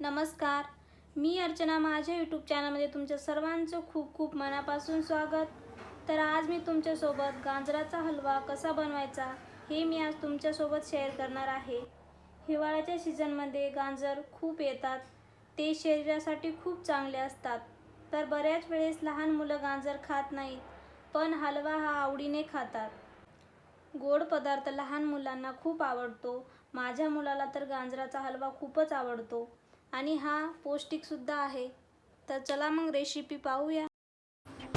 नमस्कार. मी अर्चना माझ्या यूट्यूब चॅनलमध्ये तुमच्या सर्वांचं खूप खूप मनापासून स्वागत. तर आज मी तुमच्यासोबत गाजराचा हलवा कसा बनवायचा हे मी आज तुमच्यासोबत शेअर करणार आहे. हिवाळ्याच्या सीझनमध्ये गाजर खूप येतात. ते शरीरासाठी खूप चांगले असतात. तर बऱ्याच वेळेस लहान मुलं गाजर खात नाहीत पण हलवा हा आवडीने खातात. गोड पदार्थ लहान मुलांना खूप आवडतो. माझ्या मुलाला तर गाजराचा हलवा खूपच आवडतो. आणि हा पौष्टिकसुद्धा आहे. तर चला मग रेसिपी पाहूया.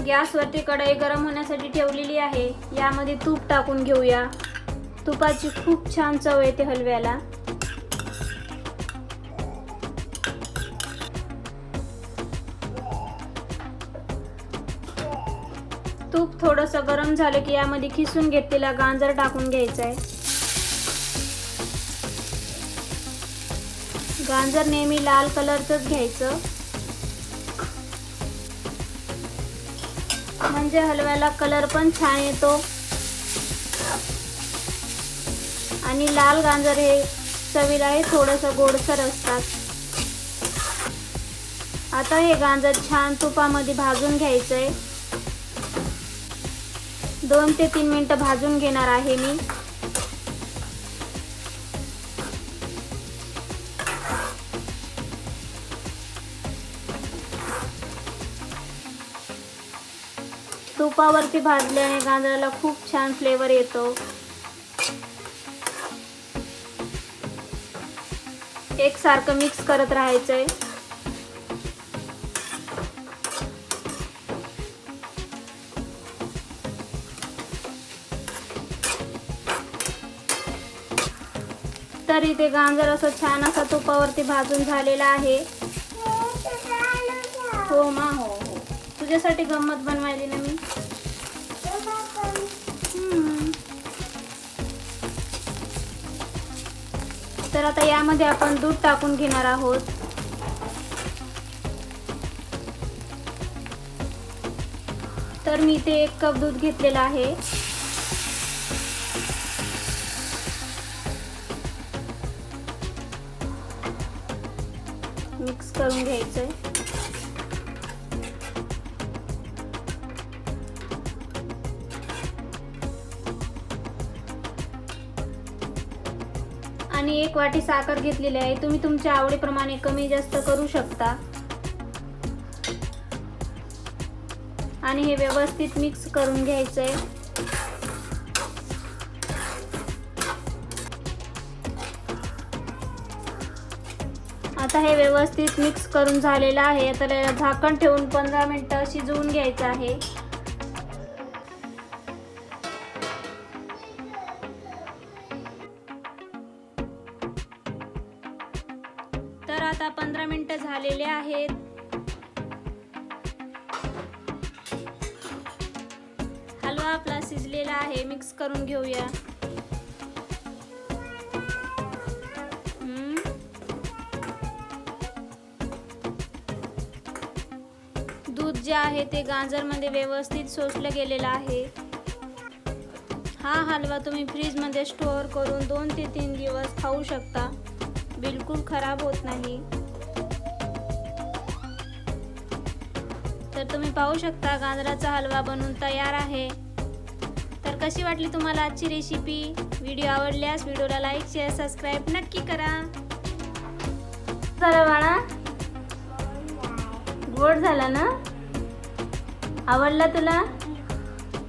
गॅसवरती कढई गरम होण्यासाठी ठेवलेली आहे. यामध्ये तूप टाकून घेऊया. तुपाची खूप छान चव येते हलव्याला. तूप थोडंसं गरम झालं की यामध्ये खिसून घेतलेला गाजर टाकून घ्यायचा आहे गाजर नेहमी लाल कलरचंच घ्यायचं. म्हणजे हलव्याला कलर पण छान येतो. आणि लाल गाजर हे चवीला हे थोडंसं गोडसर असतात. आता हे गाजर छान तुपामध्ये भाजून घ्यायचंय. दोन ते तीन मिनटं भाजून घेणार आहे मी. तुपावरती भाजल्याने गाजराला खूप छान फ्लेवर येतो. एकसारखं मिक्स करत राहायचंय. तर इथे गाजर असं छान असं तुपावरती भाजून झालेला आहे. हो मा हो. तुझ्यासाठी गंमत बनवायली ना मी? तर आता यामध्ये आपण दूध टाकून घेणार आहोत. तर मी इथे एक कप दूध घेतलेलं आहे. मिक्स करून घ्यायचंय. आणि एक वाटी साखर घेतलेली आहे. तुम्ही तुमच्या आवडीप्रमाणे कमी जास्त करू शकता. आणि हे व्यवस्थित मिक्स करून घ्यायचं आहे आता हे व्यवस्थित मिक्स करून झालेलं आहे. तर झाकण ठेवून पंधरा मिनटं शिजवून घ्यायचं आहे. आता पंधरा मिनिटं झालेले आहेत. हलवा आपला शिजलेला आहे मिक्स करून घेऊया. दूध जे आहे ते गाजरमध्ये व्यवस्थित सोसलं गेलेलं आहे. हा हलवा तुम्ही फ्रीजमध्ये स्टोअर करून दोन ते तीन दिवस खाऊ शकता. बिलकुल खराब होत नाही. तर तुम्ही पाहू शकता गाजराचा हलवा बनवून तयार आहे. तर कशी वाटली तुम्हाला आजची रेसिपी व्हिडिओ आवडल्यास व्हिडिओला लाईक शेअर सबस्क्राईब नक्की करा. झालं बाळा. गोड झाला ना? आवडला तुला?